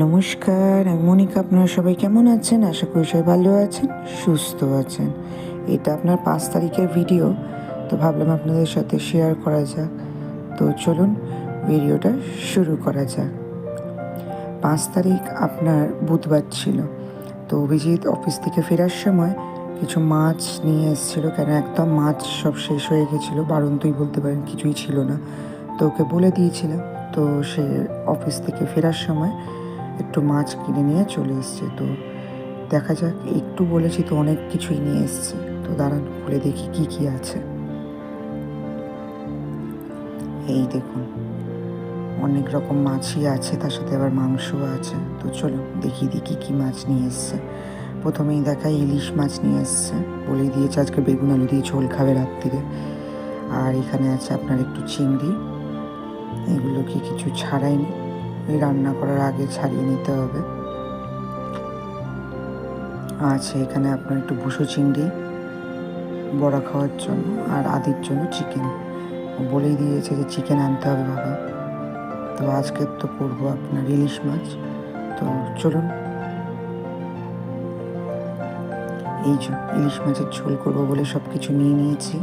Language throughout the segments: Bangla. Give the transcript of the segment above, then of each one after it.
নমস্কার, আমি মনিকা। আপনারা সবাই কেমন আছেন? আশা করি সবাই ভালো আছেন, সুস্থ আছেন। এটা আপনার পাঁচ তারিখের ভিডিও, তো ভাবলাম আপনাদের সাথে শেয়ার করা যাক। তো চলুন, ভিডিওটা শুরু করা যাক। পাঁচ তারিখ আপনার বুধবার ছিল। তো অভিজিৎ অফিস থেকে ফেরার সময় কিছু মাছ নিয়ে এসেছিল, কেন একদম মাছ সব শেষ হয়ে গেছিল, বারন্তই বলতে পারেন কিছুই ছিল না। তো ওকে বলে দিয়েছিলাম। তো সে অফিস থেকে ফেরার সময় একটু মাছ কিনে নিয়ে চলে এসছে। তো দেখা যাক, একটু বলেছি তো অনেক কিছুই নিয়ে এসছে। তো দাঁড়ান, খুলে দেখি কি কি আছে। এই দেখুন, অনেক রকম মাছই আছে, তার সাথে আবার মাংসও আছে। তো চলো দেখি দেখি কি মাছ নিয়ে এসছে। প্রথমেই দেখাই ইলিশ মাছ নিয়ে এসছে। বলে দিয়েছে আজকে বেগুন আলু দিয়ে ঝোল খাবে রাত্রিরে। আর এখানে আছে আপনার একটু চিংড়ি। এগুলোকে কিছু ছাড়াইনি রান্না করার আগে ছাড়িয়ে নিতে হবে। আছে এখানে আপনার একটু ভুসো চিংড়ি, বড়া খাওয়ার জন্য আর আদির জন্য চিকেন বলেই দিয়েছে যে চিকেন আনতে হবে বাবা। তো আজকে তো করব আপনার ইলিশ মাছ। তো চলুন। এই ইলিশ মাছের ঝোল করব বলে সব কিছু নিয়ে নিয়েছি।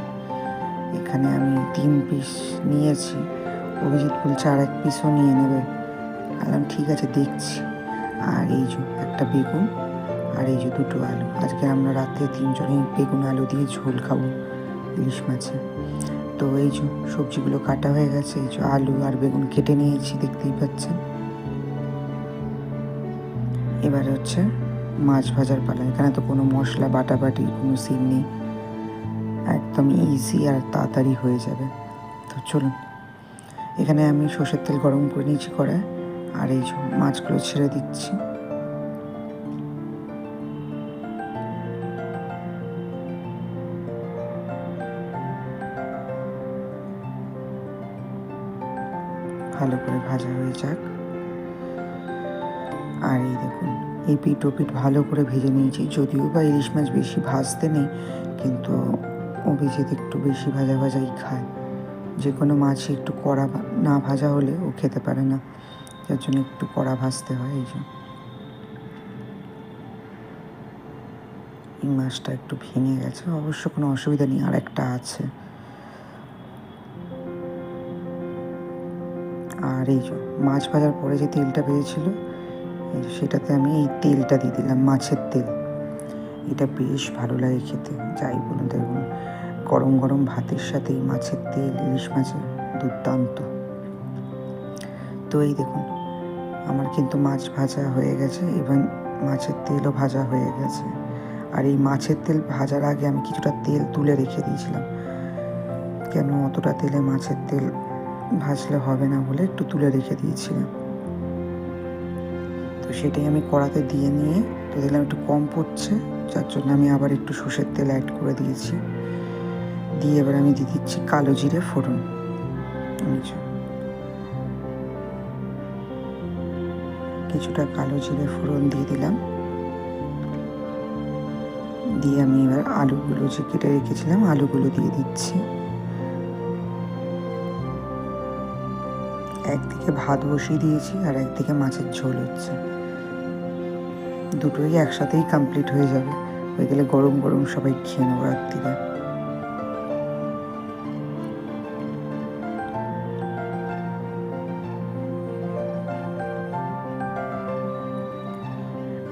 এখানে আমি তিন পিস নিয়েছি। অভিজিৎ বলছে আর এক পিসও নিয়ে নেবে। বললাম ঠিক আছে, দেখছি। আর এই যে একটা বেগুন আর এই যে দুটো আলু। আজকে আমরা রাতে তিনজনেই বেগুন, আলু দিয়ে ঝোল খাব, ইলিশ মাছে। তো এই যে সবজিগুলো কাটা হয়ে গেছে, এই যে আলু আর বেগুন কেটে নিয়েছি, দেখতেই পাচ্ছেন। এবার হচ্ছে মাছ ভাজার পালা। এখানে তো কোনো মশলা, বাটাবাটি, কোনো সিন নেই। একদম ইজি আর তাড়াতাড়ি হয়ে যাবে। তো চলুন, এখানে আমি সর্ষের তেল গরম করে নিয়েছি কড়ায়। আর এই মাছগুলো ছেড়ে দিচ্ছি। ভালো করে ভাজা হয়ে যাক। আর এই দেখুন, এই পিঠ ও পিঠ ভালো করে ভেজে নিয়েছি। যদিও বা ইলিশ মাছ বেশি ভাজতে নেই, কিন্তু অভিজিৎ একটু বেশি ভাজা ভাজাই খায়। যে কোনো মাছই একটু কড়া না ভাজা হলে ও খেতে পারে না। যার জন্য একটু কড়া ভাজতে হয়, এই জন্য এই মাছটা একটু ভেঙে গেছে, অবশ্য কোনো অসুবিধা নেই, আর একটা আছে। আর এই যে, মাছ ভাজার পরে যে তেলটা বেরিয়েছিল সেটাতে আমি এই তেলটা দিয়ে দিলাম, মাছের তেল। এটা বেশ ভালো লাগে খেতে, যাই বলুন, তাই বলুন। গরম গরম ভাতের সাথে এই মাছের তেল, ইলিশ মাছের দুর্দান্ত। তো এই দেখুন আমার কিন্তু মাছ ভাজা হয়ে গেছে ইভেন মাছের তেলও ভাজা হয়ে গেছে। আর এই মাছের তেল ভাজার আগে আমি কিছুটা তেল তুলে রেখে দিয়েছিলাম। কেন অতটা তেলে মাছের তেল ভাজলে হবে না বলে একটু তুলে রেখে দিয়েছিলাম। তো সেটাই আমি কড়াতে দিয়ে নিয়ে তো দিলাম একটু কম পড়ছে, যার জন্য আমি আবার একটু সর্ষের তেল অ্যাড করে দিয়েছি। দিয়ে এবার আমি দিয়ে দিচ্ছি কালো জিরে ফোড়ন। কিছুটা কালো জিরে ফোড়ন দিয়ে দিলাম। দিয়ে আমি এবার আলুগুলো যে কেটে রেখেছিলাম, আলুগুলো দিয়ে দিচ্ছি। একদিকে ভাত বসিয়ে দিয়েছি আর একদিকে মাছের ঝোল হচ্ছে। দুটোই একসাথেই কমপ্লিট হয়ে যাবে। হয়ে গেলে গরম গরম সবাই খেয়ে নেব রাত্রিরে।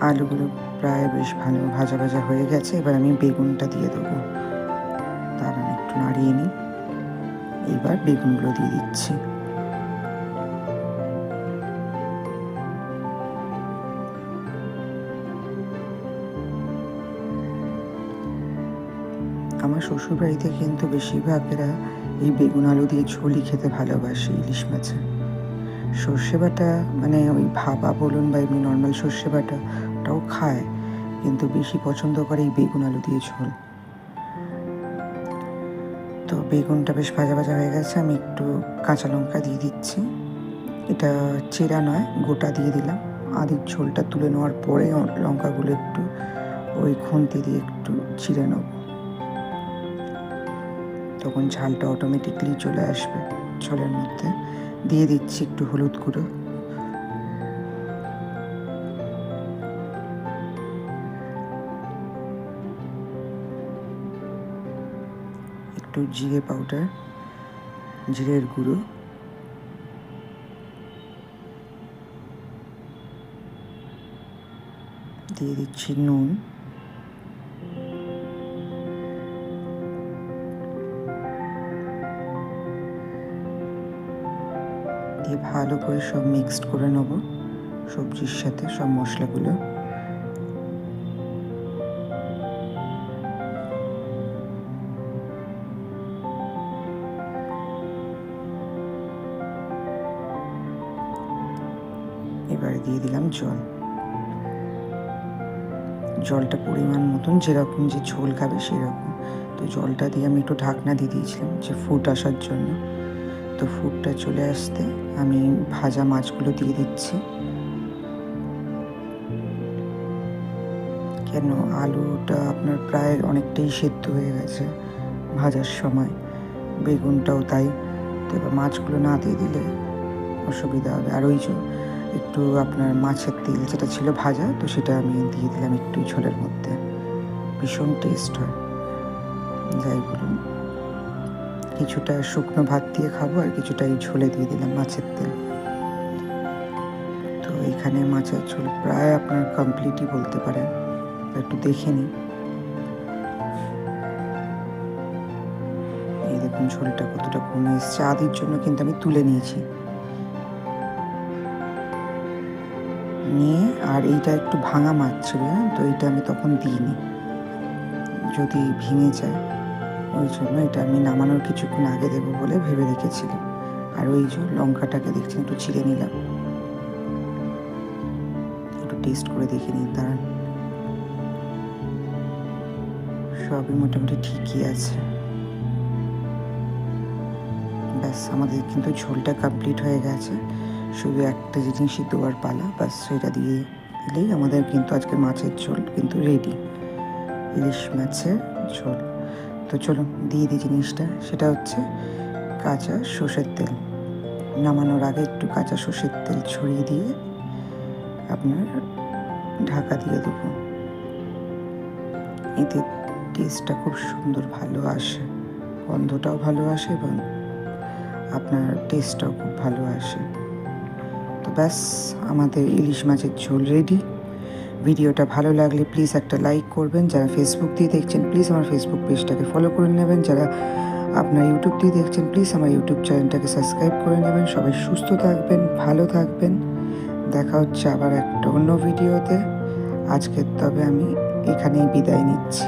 আলুগুলো প্রায় বেশ ভালো ভাজা ভাজা হয়ে গেছে, এবার আমি বেগুনটা দিয়ে দেবো। তারা একটু নাড়িয়ে নিই। এবার বেগুনগুলো দিয়ে দিচ্ছি। আমার শ্বশুরবাড়িতে কিন্তু বেশিরভাগেরা এই বেগুন আলু দিয়ে ঝোলই খেতে ভালোবাসে, ইলিশ মাছে সর্ষে বাটা মানে ওই ভাপা বলুন বা এমনি নর্মাল সর্ষে বাটা ওটাও খায়, কিন্তু বেশি পছন্দ করে এই বেগুন আলু দিয়ে ঝোল। তো বেগুনটা বেশ ভাজা ভাজা হয়ে গেছে, আমি একটু কাঁচা লঙ্কা দিয়ে দিচ্ছি। এটা চেরা নয়, গোটা দিয়ে দিলাম। আদির ঝোলটা তুলে নেওয়ার পরে লঙ্কাগুলো একটু ওই খুন্তি দিয়ে একটু চিড়ে নেব। তখন ঝালটা অটোমেটিকলি চলে আসবে ঝোলের মধ্যে। দিয়ে দিচ্ছি একটু হলুদ গুঁড়ো। একটু জিরে পাউডার জিরের গুঁড়ো। দিয়ে দিচ্ছি নুন। দিয়ে ভালো করে সব মিক্সড করে নেব। সবজির সাথে সব মশলাগুলো। এবারে দিয়ে দিলাম জল। জলটা পরিমাণ মতন যেরকম যে ঝোল খাবে সেরকম। তো জলটা দিয়ে আমি একটু ঢাকনা দিয়ে দিয়েছিলাম যে ফুট আসার জন্য। তো ফুটটা চলে আসতে আমি ভাজা মাছগুলো দিয়ে দিচ্ছি। কেন? আলুটা আপনার প্রায় অনেকটাই সেদ্ধ হয়ে গেছে ভাজার সময়। বেগুনটাও তাই। তো এবার মাছগুলো না দিয়ে দিলে অসুবিধা হবে। আর ওই একটু আপনার মাছের তেল যেটা ছিল ভাজা, তো সেটা আমি দিয়ে দিলাম একটু ঝোলের মধ্যে। ভীষণ টেস্ট হয়। যাই বলুন। কিছুটা শুকনো ভাত দিয়ে খাব আর কিছুটা এই ঝোলে দিয়ে দিলাম মাছের তেল। তো এখানে মাছের ঝোল প্রায় আপনার কমপ্লিটই বলতে পারেন। একটু দেখে নিই এই দেখুন ঝোলটা কতটা কমে এসছে। আদির জন্য কিন্তু আমি তুলে নিয়েছি। নিয়ে আর এইটা একটু ভাঙা মাছ ছিল হ্যাঁ? তো এইটা আমি তখন দিইনি। যদি ভেঙে যায়। ওই জন্য এটা আমি নামানোর কিছুক্ষণ আগে দেবো বলে ভেবে রেখেছিলাম। আর ওই যে লঙ্কাটাকে দেখছেন একটু ছিঁড়ে নিলাম। একটু টেস্ট করে দেখে নিই দাঁড়ান। সবই মোটামুটি ঠিকই আছে। ব্যাস, আমাদের কিন্তু ঝোলটা কমপ্লিট হয়ে গেছে। শুধু একটা জিনিসই দেওয়ার পালা, ব্যাস, সেটা দিয়ে দিলেই আমাদের কিন্তু আজকে মাছের ঝোল কিন্তু রেডি ইলিশ মাছের ঝোল। তো চলুন, দিয়ে দিই জিনিসটা। সেটা হচ্ছে কাঁচা সর্ষের তেল। নামানোর আগে একটু কাঁচা সর্ষের তেল ছড়িয়ে দিয়ে আপনার ঢাকা দিয়ে দেবো। এতে টেস্টটা খুব সুন্দর ভালো আসে। গন্ধটাও ভালো আসে এবং আপনার টেস্টটাও খুব ভালো আসে। তো ব্যাস, আমাদের ইলিশ মাছের ঝোল রেডি ভিডিওটা ভালো লাগলে প্লিজ একটা লাইক করবেন। যারা ফেসবুক দিয়ে দেখছেন প্লিজ আমার ফেসবুক পেজটাকে ফলো করে নেবেন। যারা আপনার ইউটিউব দিয়ে দেখছেন প্লিজ আমার ইউটিউব চ্যানেলটাকে সাবস্ক্রাইব করে নেবেন। সবাই সুস্থ থাকবেন, ভালো থাকবেন। দেখা হচ্ছে আবার একটা অন্য ভিডিওতে। আজকের তবে আমি এখানেই বিদায় নিচ্ছি।